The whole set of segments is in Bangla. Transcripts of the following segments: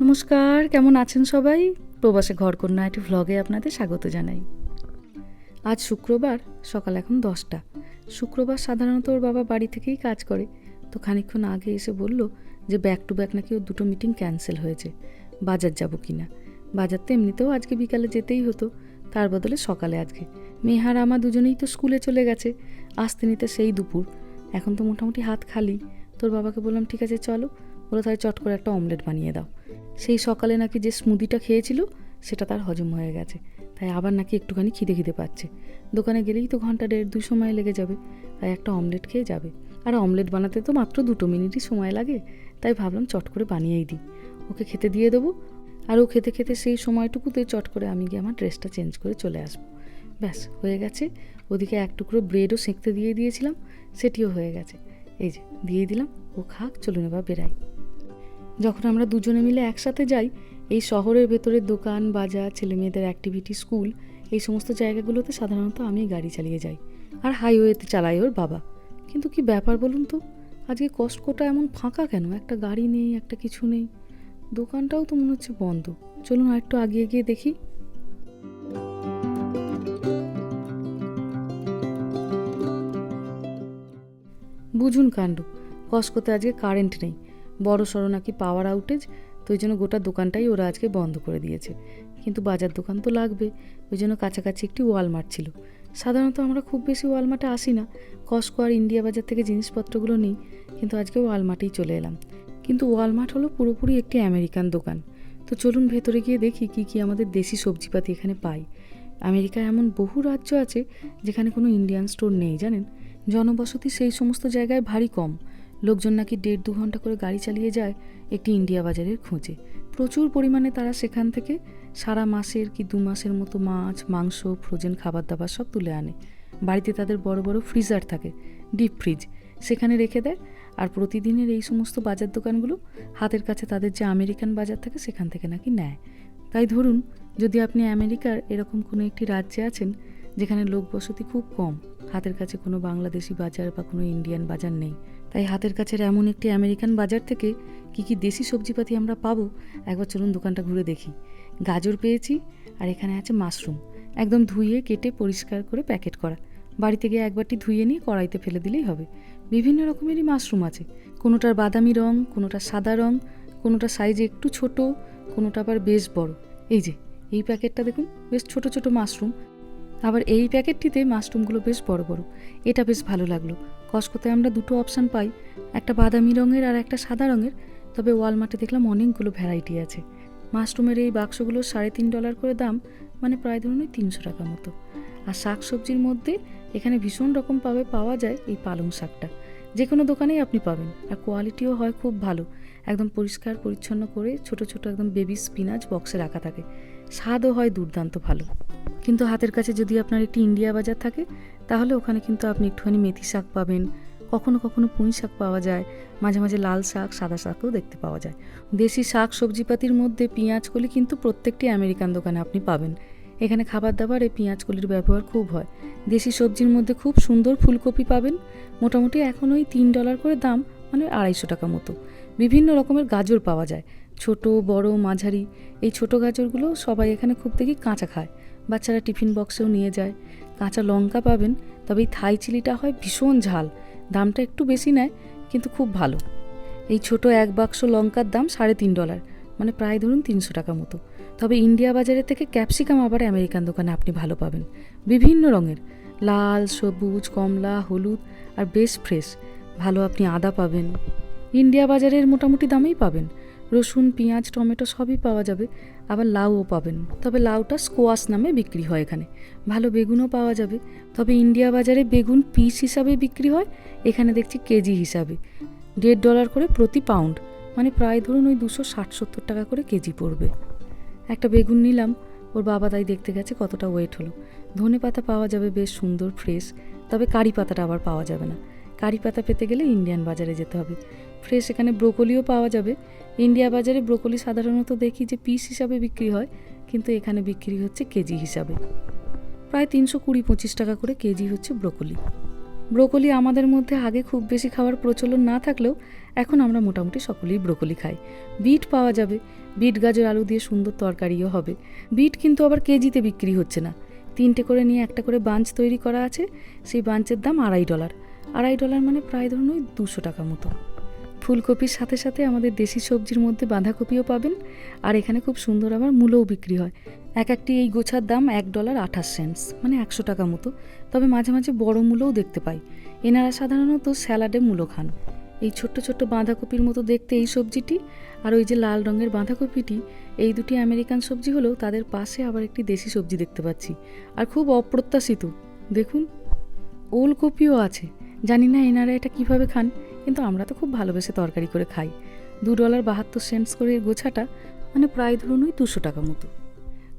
নমস্কার, কেমন আছেন সবাই? প্রবাসে ঘর ঘরকন্যা একটি ভ্লগে আপনাদের স্বাগত জানাই। আজ শুক্রবার, সকাল এখন দশটা। শুক্রবার সাধারণত ওর বাবা বাড়ি থেকেই কাজ করে। তো খানিকক্ষণ আগে এসে বলল যে ব্যাক টু ব্যাক নাকি ওর দুটো মিটিং ক্যান্সেল হয়েছে। বাজার যাব কি না বাজার তো এমনিতেও আজকে বিকালে যেতেই হতো। তার বদলে সকালে আজকে। মেহার আমার দুজনেই তো স্কুলে চলে গেছে। আসতে নিতে সেই দুপুর। এখন তো মোটামুটি হাত খালি। তোর বাবাকে বললাম, ঠিক আছে, চলো। বলে তাই চট করে একটা অমলেট বানিয়ে দাও। সেই সকালে নাকি যে স্মুদিটা খেয়েছিল, সেটা তার হজম হয়ে গেছে। তাই আবার নাকি একটুখানি খিদে খিদে পাচ্ছে। দোকানে গেলেই তো ঘণ্টা দেড়, দুই সময় লেগে যাবে। তাই একটা অমলেট খেয়ে যাবে। আর অমলেট বানাতে তো মাত্র দুটো মিনিটই সময় লাগে। তাই ভাবলাম চট করে বানিয়েই দিই। ওকে খেতে দিয়ে দেবো। আর ও খেতে খেতে সেই সময়টুকুতে চট করে আমি গিয়ে আমার ড্রেসটা চেঞ্জ করে চলে আসব। ব্যাস, হয়ে গেছে। ওদিকে এক টুকরো ব্রেডও সেঁকতে দিয়ে দিয়েছিলাম, সেটিও হয়ে গেছে। এই যে, দিয়ে দিলাম, ও খাক, চলুন এবার বেরাই যখন আমরা দুজনে মিলে একসাথে যাই, এই শহরের ভেতরে দোকান, বাজার ছেলে মেয়েদের অ্যাক্টিভিটি স্কুল এই সমস্ত জায়গাগুলোতে সাধারণত আমি গাড়ি চালিয়ে যাই। আর হাইওয়েতে চালাই ওর বাবা। কিন্তু কি ব্যাপার বলুন তো? আজকে কষ্টকোটা এমন ফাঁকা কেন? একটা গাড়ি নেই, একটা কিছু নেই। দোকানটাও তো মনে হচ্ছে বন্ধ। চলুন আর একটু আগিয়ে গিয়ে দেখি। বুঝুন কাণ্ড কসকোতে আজকে কারেন্ট নেই। বড় সড়ো নাকি পাওয়ার আউটেজ তো ওই জন্য গোটা দোকানটাই ওরা আজকে বন্ধ করে দিয়েছে। কিন্তু বাজার দোকান তো লাগবে, ওই জন্য কাছাকাছি একটি ওয়ালমার্ট ছিল। সাধারণত আমরা খুব বেশি ওয়ালমার্টে আসি না কসকো আর ইন্ডিয়া বাজার থেকে জিনিসপত্রগুলো নিই, কিন্তু আজকে ওয়ালমার্টেই চলে এলাম। কিন্তু ওয়ালমার্ট হলো পুরোপুরি একটি আমেরিকান দোকান। তো চলুন ভেতরে গিয়ে দেখি কি কি আমাদের দেশি সবজিপাতি এখানে পাই। আমেরিকায় এমন বহু রাজ্য আছে, যেখানে কোনো ইন্ডিয়ান স্টোর নেই, জানেন? জনবসতি সেই সমস্ত জায়গায় ভারী কম। লোকজন নাকি দেড় দু ঘণ্টা করে গাড়ি চালিয়ে যায় একটি ইন্ডিয়া বাজারের খোঁজে। প্রচুর পরিমাণে তারা সেখান থেকে সারা মাসের কি দু মাসের মতো মাছ, মাংস, ফ্রোজেন খাবার দাবার সব তুলে আনে। বাড়িতে তাদের বড় বড় ফ্রিজার থাকে, ডিপ ফ্রিজ। সেখানে রেখে দেয় আর প্রতিদিনের এই সমস্ত বাজার দোকানগুলো হাতের কাছে তাদের যে আমেরিকান বাজার থাকে সেখান থেকে নাকি নেয়। তাই ধরুন, যদি আপনি আমেরিকার এরকম কোনো একটি রাজ্যে আছেন যেখানে লোক বসতি খুব কম। হাতের কাছে কোনো বাংলাদেশি বাজার বা কোনো ইন্ডিয়ান বাজার নেই। তাই হাতের কাছের এমন একটি আমেরিকান বাজার থেকে কি কি দেশি সবজিপাতি আমরা পাবো, একবার চলুন দোকানটা ঘুরে দেখি। গাজর পেয়েছি আর এখানে আছে মাশরুম। একদম ধুয়ে, কেটে, পরিষ্কার করে প্যাকেট করা। বাড়িতে গিয়ে একবারটি ধুয়ে নিয়ে কড়াইতে ফেলে দিলেই হবে। বিভিন্ন রকমেরই মাশরুম আছে। কোনোটার বাদামি রং কোনোটা সাদা রং কোনোটা সাইজে একটু ছোট, কোনোটা আবার বেশ বড়। এই যে, এই প্যাকেটটা দেখুন, বেশ ছোট ছোট মাশরুম। আবার এই প্যাকেটটিতে মাশরুমগুলো বেশ বড় বড়। এটা বেশ ভালো লাগল। কসকোতে আমরা দুটো অপশান পাই, একটা বাদামি রঙের আর একটা সাদা রঙের। তবে ওয়ালমার্টে দেখলাম অনেকগুলো ভ্যারাইটি আছে। মাশরুমের এই বাক্সগুলো সাড়ে তিন ডলার করে দাম মানে প্রায় ধরুন তিনশো টাকা মতো। আর শাক সবজির মধ্যে এখানে ভীষণ রকম পাবে পাওয়া যায় এই পালং শাকটা। যে কোনো দোকানেই আপনি পাবেন, আর কোয়ালিটিও হয় খুব ভালো। একদম পরিষ্কার, পরিচ্ছন্ন করে ছোট ছোট একদম বেবি স্পিনাচ বক্সে রাখা থাকে। স্বাদও হয় দুর্দান্ত ভালো। কিন্তু হাতের কাছে যদি আপনার একটি ইন্ডিয়া বাজার থাকে, তাহলে ওখানে কিন্তু আপনি একটুখানি মেথি শাক পাবেন। কখনো কখনো পুঁই শাক পাওয়া যায়, মাঝে মাঝে লাল শাক, সাদা শাকও দেখতে পাওয়া যায়। দেশি শাক সবজিপাতির মধ্যে পেঁয়াজকলি কিন্তু প্রত্যেকটি আমেরিকান দোকানে আপনি পাবেন। এখানে খাবার দাবার পেঁয়াজকলির ব্যবহার খুব হয়। দেশি সবজির মধ্যে খুব সুন্দর ফুলকপি পাবেন। মোটামুটি এখন ওই তিন ডলার করে দাম মানে আড়াইশো টাকা মতো। বিভিন্ন রকমের গাজর পাওয়া যায়, ছোট, বড়, মাঝারি। এই ছোট গাজরগুলো সবাই এখানে খুব দেখি কাঁচা খায়। বাচ্চারা টিফিন বক্সেও নিয়ে যায়। কাঁচা লঙ্কা পাবেন, তবে এই থাই চিলিটা হয় ভীষণ ঝাল। দামটা একটু বেশি নেয়, কিন্তু খুব ভালো। এই ছোট এক বাক্স লঙ্কার দাম সাড়ে তিন ডলার মানে প্রায় ধরুন তিনশো টাকা মতো। তবে ইন্ডিয়া বাজারের থেকে ক্যাপসিকাম আবার আমেরিকান দোকানে আপনি ভালো পাবেন। বিভিন্ন রঙের, লাল, সবুজ, কমলা, হলুদ, আর বেশ ফ্রেশ। ভালো আপনি আদা পাবেন। ইন্ডিয়া বাজারের মোটামুটি দামেই পাবেন। রসুন, পেঁয়াজ, টমেটো সবই পাওয়া যাবে, আবার লাউও পাবেন। তবে লাউটা স্কোয়াশ নামে বিক্রি হয় এখানে। ভালো বেগুনও পাওয়া যাবে। তবে ইন্ডিয়া বাজারে বেগুন পিস হিসাবে বিক্রি হয়, এখানে দেখছি কেজি হিসাবে। দেড় ডলার করে প্রতি পাউন্ড মানে প্রায় ধরুন ওই দুশো ষাট সত্তর টাকা করে কেজি পড়বে। একটা বেগুন নিলাম, ওর বাবা তাই দেখতে গেছে কতটা ওয়েট হলো। ধনে পাতা পাওয়া যাবে বেশ সুন্দর, ফ্রেশ, তবে কারি পাতাটা আবার পাওয়া যাবে না। কারি পাতা পেতে গেলে ইন্ডিয়ান বাজারে যেতে হবে। ফ্রেশ এখানে ব্রোকলিও পাওয়া যাবে। ইন্ডিয়া বাজারে ব্রোকলি সাধারণত দেখি যে পিস হিসাবে বিক্রি হয়, কিন্তু এখানে বিক্রি হচ্ছে কেজি হিসাবে। প্রায় তিনশো কুড়ি পঁচিশ টাকা করে কেজি হচ্ছে ব্রোকলি ব্রোকলি আমাদের মধ্যে আগে খুব বেশি খাওয়ার প্রচলন না থাকলেও এখন আমরা মোটামুটি সকলেই ব্রোকলি খাই। বিট পাওয়া যাবে। বিট গাজর আলু দিয়ে সুন্দর তরকারিও হবে। বিট কিন্তু আবার কেজিতে বিক্রি হচ্ছে না। তিনটে করে নিয়ে একটা করে বাঞ্চ তৈরি করা আছে। সেই বাঞ্চের দাম আড়াই ডলার। আড়াই ডলার মানে প্রায় ধরুন ওই দুশো টাকা মতো। ফুলকপির সাথে সাথে আমাদের দেশি সবজির মধ্যে বাঁধাকপিও পাবেন। আর এখানে খুব সুন্দর আবার মূলও বিক্রি হয়। এক একটি এই গোছার দাম এক ডলার আঠাশ সেন্টস মানে একশো টাকা মতো। তবে মাঝে মাঝে বড় মূলও দেখতে পাই। এনারা সাধারণত স্যালাডে মূলো খান। এই ছোট্ট ছোট্ট বাঁধাকপির মতো দেখতে এই সবজিটি, আর ওই যে লাল রঙের বাঁধাকপিটি, এই দুটি আমেরিকান সবজি হলেও তাদের পাশে আবার একটি দেশি সবজি দেখতে পাচ্ছি। আর খুব অপ্রত্যাশিত। দেখুন, ওলকপিও আছে। জানি না এনারা এটা কীভাবে খান। কিন্তু আমরা তো খুব ভালোবেসে তরকারি করে খাই। দু ডলার বাহাত্তর সেন্টস করে গোছাটা মানে প্রায় ধরুন ওই দুশো টাকা মতো।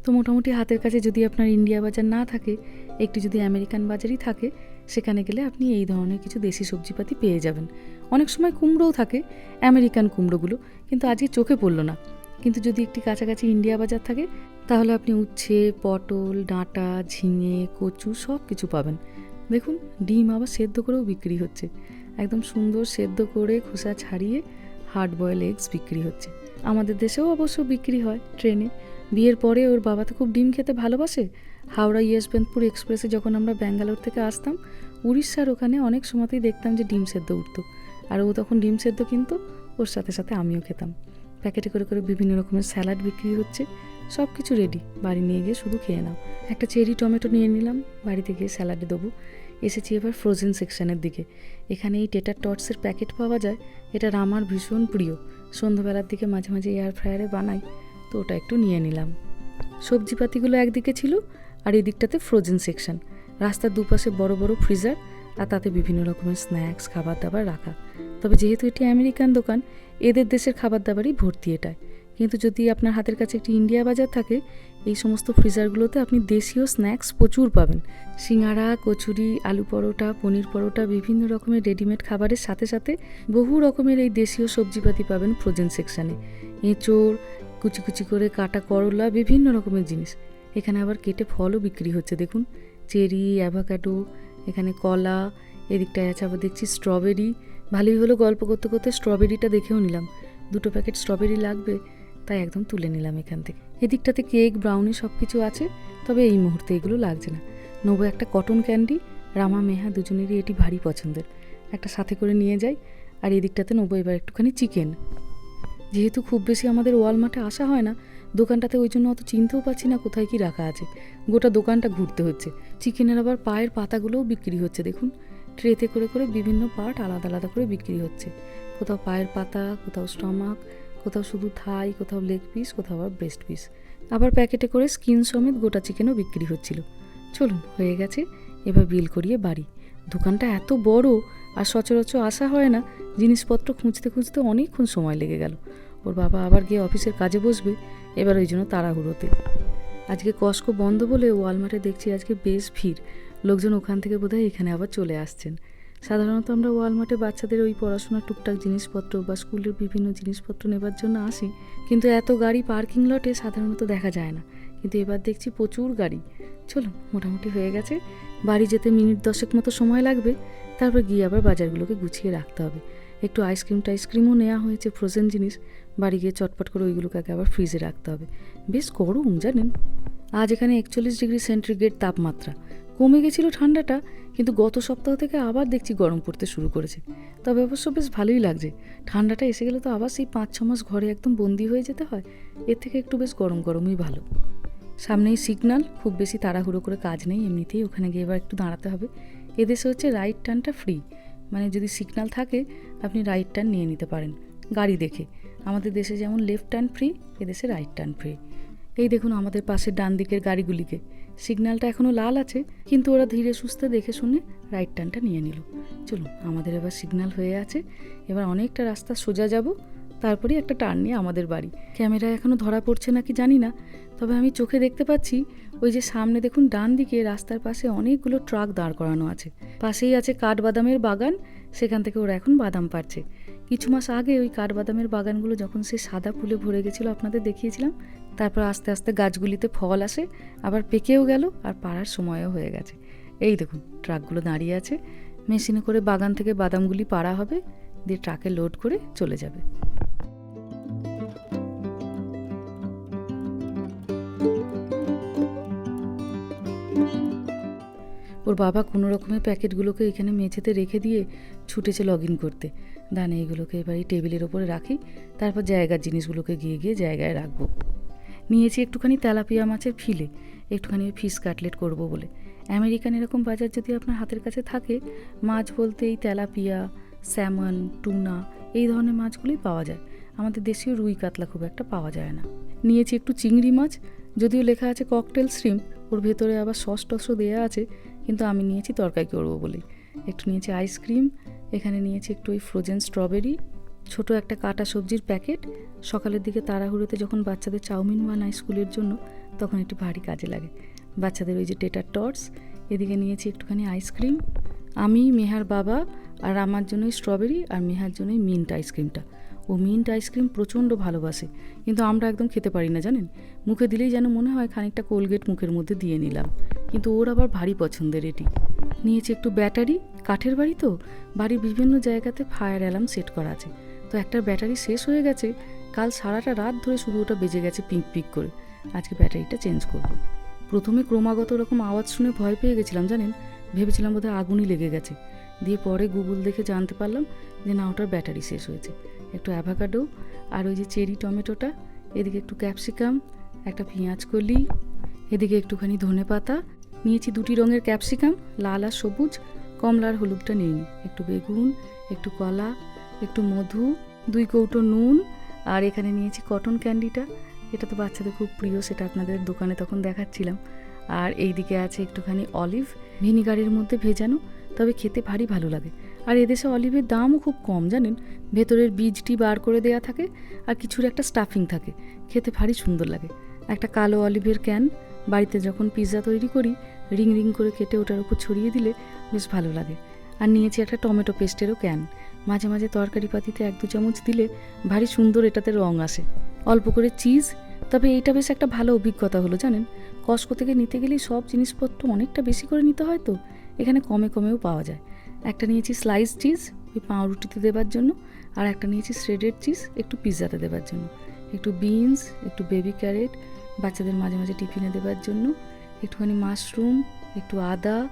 তো মোটামুটি হাতের কাছে যদি আপনার ইন্ডিয়া বাজার না থাকে, একটু যদি আমেরিকান বাজারই থাকে, সেখানে গেলে আপনি এই ধরনের কিছু দেশি সবজিপাতি পেয়ে যাবেন। অনেক সময় কুমড়োও থাকে, আমেরিকান কুমড়োগুলো, কিন্তু আজকে চোখে পড়ল না। কিন্তু যদি একটি কাছাকাছি ইন্ডিয়া বাজার থাকে, তাহলে আপনি উচ্ছে, পটল, ডাঁটা, ঝিঙে, কচু সব কিছু পাবেন। দেখুন, ডিম আবার সেদ্ধ করেও বিক্রি হচ্ছে। একদম সুন্দর সেদ্ধ করে খোসা ছাড়িয়ে হার্ড বয়েল এগস বিক্রি হচ্ছে। আমাদের দেশেও অবশ্য বিক্রি হয় ট্রেনে। বিয়ের পরে ওর বাবা তো খুব ডিম খেতে ভালোবাসে। হাওড়া ইয়েসবেন্তপুর এক্সপ্রেসে যখন আমরা ব্যাঙ্গালোর থেকে আসতাম, উড়িষ্যার ওখানে অনেক সময়তেই দেখতাম যে ডিম সেদ্ধ উঠতো। আর ও তখন ডিম সেদ্ধ কিন্তু, ওর সাথে সাথে আমিও খেতাম। প্যাকেটে করে করে বিভিন্ন রকমের স্যালাড বিক্রি হচ্ছে। সব কিছু রেডি বাড়ি নিয়ে গিয়ে শুধু খেয়ে নাও। একটা চেরি টমেটো নিয়ে নিলাম, বাড়িতে গিয়ে স্যালাডে দেবো। এসেছি এবার ফ্রোজেন সেকশনের দিকে। এখানে এই টেটার টটসের প্যাকেট পাওয়া যায়। এটা আমার ভীষণ প্রিয়। সন্ধ্যাবেলার দিকে মাঝে মাঝে এয়ার ফ্রায়ারে বানাই। তো ওটা একটু নিয়ে নিলাম। সবজিপাতিগুলো একদিকে ছিল আর এই দিকটাতে ফ্রোজেন সেকশন রাস্তার দুপাশে বড় বড় ফ্রিজার আর তাতে বিভিন্ন রকমের স্ন্যাক্স খাবার দাবার রাখা। তবে যেহেতু এটি আমেরিকান দোকান, এদের দেশের খাবার দাবারই ভর্তি এটায় কিন্তু যদি আপনার হাতের কাছে একটি ইন্ডিয়া বাজার থাকে এই সমস্ত ফ্রিজারগুলোতে আপনি দেশীয় স্ন্যাক্স প্রচুর পাবেন। সিঙাড়া কচুরি, আলু পরোটা, পনির পরোটা, বিভিন্ন রকমের রেডিমেড খাবারের সাথে সাথে বহু রকমের এই দেশীয় সবজিপাতি পাবেন ফ্রোজেন সেকশানে। এঁচোড়, কুচি কুচি করে কাটা করলা, বিভিন্ন রকমের জিনিস। এখানে আবার কেটে ফলও বিক্রি হচ্ছে, দেখুন। চেরি, অ্যাভাকাডো, এখানে কলা, এদিকটায় আছে আবার দেখছি স্ট্রবেরি। ভালোই হলো গল্প করতে করতে স্ট্রবেরিটা দেখেও নিলাম। দুটো প্যাকেট স্ট্রবেরি লাগবে? তাই একদম তুলে নিলাম এখান থেকে। এদিকটাতে কেক ব্রাউনি সব কিছু আছে, তবে এই মুহূর্তে এগুলো লাগছে না। নেব একটা কটন ক্যান্ডি রামা, মেহা দুজনেরই এটি ভারী পছন্দের। একটা সাথে করে নিয়ে যাই, আর এদিকটাতে নেব এবার একটুখানি চিকেন যেহেতু খুব বেশি আমাদের ওয়ালমার্টে আসা হয় না, দোকানটাতে ওই জন্য অত চিনতেও পাচ্ছি না কোথায় কি রাখা আছে। গোটা দোকানটা ঘুরতে হচ্ছে। চিকেনের আবার পায়ের পাতাগুলোও বিক্রি হচ্ছে, দেখুন। ট্রেতে করে করে বিভিন্ন পার্ট আলাদা আলাদা করে বিক্রি হচ্ছে। কোথাও পায়ের পাতা, কোথাও স্টমাক কোথাও শুধু থাই, কোথাও লেগ পিস, কোথাও আবার ব্রেস্ট পিস। আবার প্যাকেটে করে স্কিন সমেত গোটা চিকেনও বিক্রি হচ্ছিল। চলুন, হয়ে গেছে। এবার বিল করিয়ে বাড়ি। দোকানটা এত বড় আর সচরাচর আসা হয় না, জিনিসপত্র খুঁজতে খুঁজতে অনেকক্ষণ সময় লেগে গেল। ওর বাবা আবার গিয়ে অফিসের কাজে বসবে, এবার ওই জন্য তাড়াহুড়োতে। আজকে কস্কো বন্ধ বলে ওয়ালমার্টে দেখছি আজকে বেশ ভিড়। লোকজন ওখান থেকে বোধহয় এখানে আবার চলে আসছেন। সাধারণত আমরা ওয়ালমার্টে বাচ্চাদের ওই পড়াশোনার টুকটাক জিনিসপত্র বা স্কুলের বিভিন্ন জিনিসপত্র নেবার জন্য আসি। কিন্তু এত গাড়ি পার্কিং লটে সাধারণত দেখা যায় না। কিন্তু এবার দেখছি প্রচুর গাড়ি। চলুন মোটামুটি হয়ে গেছে। বাড়ি যেতে মিনিট দশেক মতো সময় লাগবে। তারপর গিয়ে আবার বাজারগুলোকে গুছিয়ে রাখতে হবে। একটু আইসক্রিম টাইসক্রিমও নেওয়া হয়েছে ফ্রোজেন জিনিস। বাড়ি গিয়ে চটপট করে ওইগুলোকে আগে আবার ফ্রিজে রাখতে হবে। বেশ গরম, জানেন? আজ এখানে একচল্লিশ ডিগ্রি সেন্টিগ্রেড তাপমাত্রা। কমে গেছিল ঠান্ডাটা, কিন্তু গত সপ্তাহ থেকে আবার দেখছি গরম পড়তে শুরু করেছে। তবে অবশ্য বেশ ভালোই লাগছে। ঠান্ডাটা এসে গেলে তো আবার সেই পাঁচ, ছ মাস ঘরে একদম বন্দি হয়ে যেতে হয়। এর থেকে একটু বেশ গরম গরমই ভালো। সামনেই সিগনাল, খুব বেশি তাড়াহুড়ো করে কাজ নেই, এমনিতেই ওখানে গিয়ে এবার একটু দাঁড়াতে হবে। এদেশে হচ্ছে রাইট টার্নটা ফ্রি। মানে যদি সিগনাল থাকে, আপনি রাইট টার্ন নিয়ে নিতে পারেন। গাড়ি দেখে। আমাদের দেশে যেমন লেফট টার্ন ফ্রি, এদেশে রাইট টার্ন ফ্রি। এই দেখুন আমাদের পাশের ডান দিকের গাড়িগুলিকে। সিগন্যালটা এখনও লাল আছে, কিন্তু ওরা ধীরে সুস্থে দেখে শুনে রাইট টার্নটা নিয়ে নিল। চলুন, আমাদের এবার সিগন্যাল হয়ে আছে। এবার অনেকটা রাস্তা সোজা যাব, তারপরেই একটা টার্ন নিয়ে আমাদের বাড়ি। ক্যামেরা এখনও ধরা পড়ছে নাকি জানি না, তবে আমি চোখে দেখতে পাচ্ছি, ওই যে সামনে দেখুন ডান দিকে রাস্তার পাশে অনেকগুলো ট্রাক দাঁড় করানো আছে। পাশেই আছে কাঠবাদামের বাগান, সেখান থেকে ওরা এখন বাদাম পাচ্ছে কিছু মাস আগে ওই কাঠবাদামের বাগানগুলো যখন সে সাদা ফুলে ভরে গেছিল, আপনাদের দেখিয়েছিলাম, তারপর আস্তে আস্তে গাছগুলিতে ফল আসে, আবার পেকেও গেল আর পাড়ার সময়ও হয়ে গেছে। এই দেখুন, ট্রাকগুলো দাঁড়িয়ে আছে, মেশিনে করে বাগান থেকে বাদামগুলি পাড়া হবে, দিয়ে ট্রাকে লোড করে চলে যাবে। ওর বাবা কোনো রকমের প্যাকেটগুলোকে এখানে মেঝেতে রেখে দিয়ে ছুটেছে লগ ইন করতে। দানে এগুলোকে এবার এই টেবিলের ওপরে রাখি, তারপর জায়গার জিনিসগুলোকে গিয়ে গিয়ে জায়গায় রাখব। নিয়েছি একটুখানি তেলাপিয়া মাছের ফিলে, একটুখানি ফিশ কাটলেট করব বলে। আমেরিকান এরকম বাজার যদি আপনার হাতের কাছে থাকে, মাছ বলতে এই তেলাপিয়া, স্যামন, টুনা, এই ধরনের মাছগুলোই পাওয়া যায়। আমাদের দেশীয় রুই কাতলা খুব একটা পাওয়া যায় না। নিয়েছি একটু চিংড়ি মাছ, যদিও লেখা আছে ককটেল শ্রিম ওর ভেতরে আবার সস টসও দেওয়া আছে। কিন্তু আমি নিয়েছি তরকারি করব বলে? একটু নিয়েছি আইসক্রিম এখানে নিয়েছি একটু ওই ফ্রোজেন স্ট্রবেরি ছোট একটা কাটা সবজির প্যাকেট সকালের দিকে তাড়াহুড়োতে যখন বাচ্চাদের চাউমিন বানায় স্কুলের জন্য, তখন একটু ভারী কাজে লাগে। বাচ্চাদের ওই যে টেটার টর্চ এদিকে নিয়েছি একটুখানি আইসক্রিম আমি, মেহার বাবা আর আমার জন্যই স্ট্রবেরি আর মেহার জন্যই মিন্ট আইসক্রিমটা ও মিন্ট আইসক্রিম প্রচণ্ড ভালোবাসে, কিন্তু আমরা একদম খেতে পারি না, জানেন? মুখে দিলেই যেন মনে হয় খানিকটা কোলগেট মুখের মধ্যে দিয়ে নিলাম। কিন্তু ওর আবার ভারী পছন্দের এটি। নিয়েছে একটু ব্যাটারি, কাঠের বাড়ি তো, বাড়ির বিভিন্ন জায়গাতে ফায়ার অ্যালার্ম সেট করা আছে। তো একটা ব্যাটারি শেষ হয়ে গেছে, কাল সারাটা রাত ধরে শুধু ওটা বেজে গেছে পিক পিক করে। আজকে ব্যাটারিটা চেঞ্জ করব। প্রথমে ক্রমাগত ওরকম আওয়াজ শুনে ভয় পেয়ে গেছিলাম, জানেন? ভেবেছিলাম বোধহয় আগুনই লেগে গেছে। দিয়ে পরে গুগল দেখে জানতে পারলাম যে না, ওটার ব্যাটারি শেষ হয়েছে। একটু অ্যাভাকাডো আর ওই যে চেরি টমেটোটা, এদিকে একটু ক্যাপসিকাম, একটা পেঁয়াজ কলি, এদিকে একটুখানি ধনে পাতা নিয়েছি দুটি রঙের ক্যাপসিকাম, লাল আর সবুজ। কমলা আর হলুদটা নিইনি একটু বেগুন, একটু কলা, একটু মধু, দুই কৌটো নুন আর এখানে নিয়েছি কটন ক্যান্ডিটা। এটা তো বাচ্চাদের খুব প্রিয়, সেটা আপনাদের দোকানে তখন দেখাচ্ছিলাম। আর এই দিকে আছে একটুখানি অলিভ, ভিনিগারের মধ্যে ভেজানো, তবে খেতে ভারী ভালো লাগে। আর এদেশে অলিভের দামও খুব কম, জানেন? ভেতরের বীজটি বার করে দেয়া থাকে আর কিছুর একটা স্টাফিং থাকে। খেতে ভারী সুন্দর লাগে। একটা কালো অলিভের ক্যান বাড়িতে যখন পিৎজা তৈরি করি, রিং রিং করে কেটে ওটার উপর ছড়িয়ে দিলে বেশ ভালো লাগে। আর নিয়েছি একটা টমেটো পেস্টেরও ক্যান। মাঝে মাঝে তরকারি পাতিতে এক দু চামচ দিলে ভারী সুন্দর এটাতে রং আসে। অল্প করে চিজ তবে এইটা বেশ একটা ভালো অভিজ্ঞতা হলো, জানেন? কস্কো থেকে নিতে গেলেই সব জিনিসপত্র অনেকটা বেশি করে নিতে হয় তো, এখানে কমে কমেও পাওয়া যায়। একটা নিয়েছি স্লাইস চিজ ওই পাউরুটিতে দেবার জন্য, আর একটা নিয়েছি শ্রেডেড চিজ একটু পিৎজাতে দেবার জন্য। একটু বিনস একটু বেবি ক্যারেট বাচ্চাদের মাঝে মাঝে টিফিনে দেবার জন্য। একটুখানি মাশরুম, একটু আদা,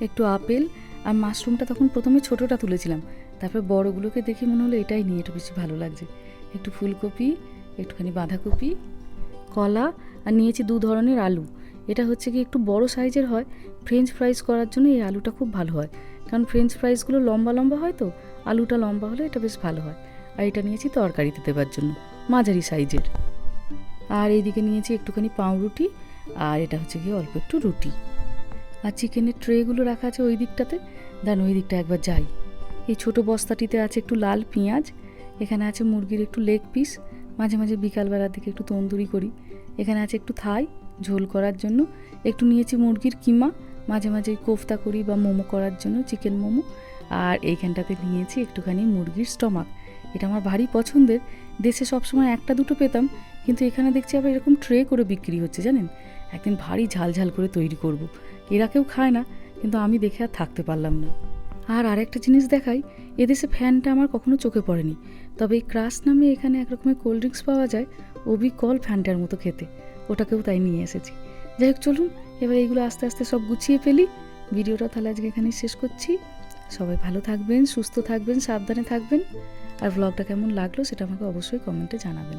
একটু আপেল। আর মাশরুমটা তখন প্রথমে ছোটোটা তুলেছিলাম। তারপর বড়গুলোকে দেখে মনে হলো এটাই নিয়ে একটু বেশি ভালো লাগছে। একটু ফুলকপি, একটুখানি বাঁধাকপি, কলা, আর নিয়েছি দু ধরনের আলু। এটা হচ্ছে কি একটু বড় সাইজের হয়। ফ্রেঞ্চ ফ্রাইজ করার জন্য এই আলুটা খুব ভালো হয়। কারণ ফ্রেঞ্চ ফ্রাইজগুলো লম্বা লম্বা হয় তো, আলুটা লম্বা হলে এটা বেশ ভালো হয়। আর এটা নিয়েছি তরকারিতে দেবার জন্য। মাঝারি সাইজের। আর এইদিকে নিয়েছি একটুখানি পাউরুটি, আর এটা হচ্ছে গিয়ে অল্প একটু রুটি। আর চিকেনের ট্রেগুলো রাখা আছে ওই দিকটাতে। দেন ওই দিকটা একবার যাই। এই ছোট বস্তাটিতে আছে একটু লাল পেঁয়াজ, এখানে আছে মুরগির একটু লেগ পিস মাঝে মাঝে বিকালবেলার দিকে একটু তন্দুরি করি। এখানে আছে একটু থাই, ঝোল করার জন্য। একটু নিয়েছি মুরগির কিমা, মাঝে মাঝে কোফতা করি বা মোমো করার জন্য, চিকেন মোমো। আর এইখানটাতে নিয়েছি একটুখানি মুরগির স্টমাক। এটা আমার ভারী পছন্দের। দেশে সবসময় একটা দুটো পেতাম কিন্তু এখানে দেখছি আবার এরকম ট্রে করে বিক্রি হচ্ছে, জানেন? একদিন ভারী ঝাল ঝাল করে তৈরি করব। এরা কেউ খায় না, কিন্তু আমি দেখে আর থাকতে পারলাম না। আর আরেকটা জিনিস দেখাই, এদেশে ফ্যানটা আমার কখনো চোখে পড়েনি। তবে এই ক্রাশ নামে এখানে একরকমের কোল্ড ড্রিঙ্কস পাওয়া যায়, অবিকল ফ্যানটার মতো খেতে। ওটাকেও তাই নিয়ে এসেছি। যাই হোক, চলুন, এবার এইগুলো আস্তে আস্তে সব গুছিয়ে ফেলি। ভিডিওটা তাহলে আজকে এখানেই শেষ করছি। সবাই ভালো থাকবেন, সুস্থ থাকবেন, সাবধানে থাকবেন। আর ব্লগটা কেমন লাগল সেটা আমাকে অবশ্যই কমেন্টে জানাবেন।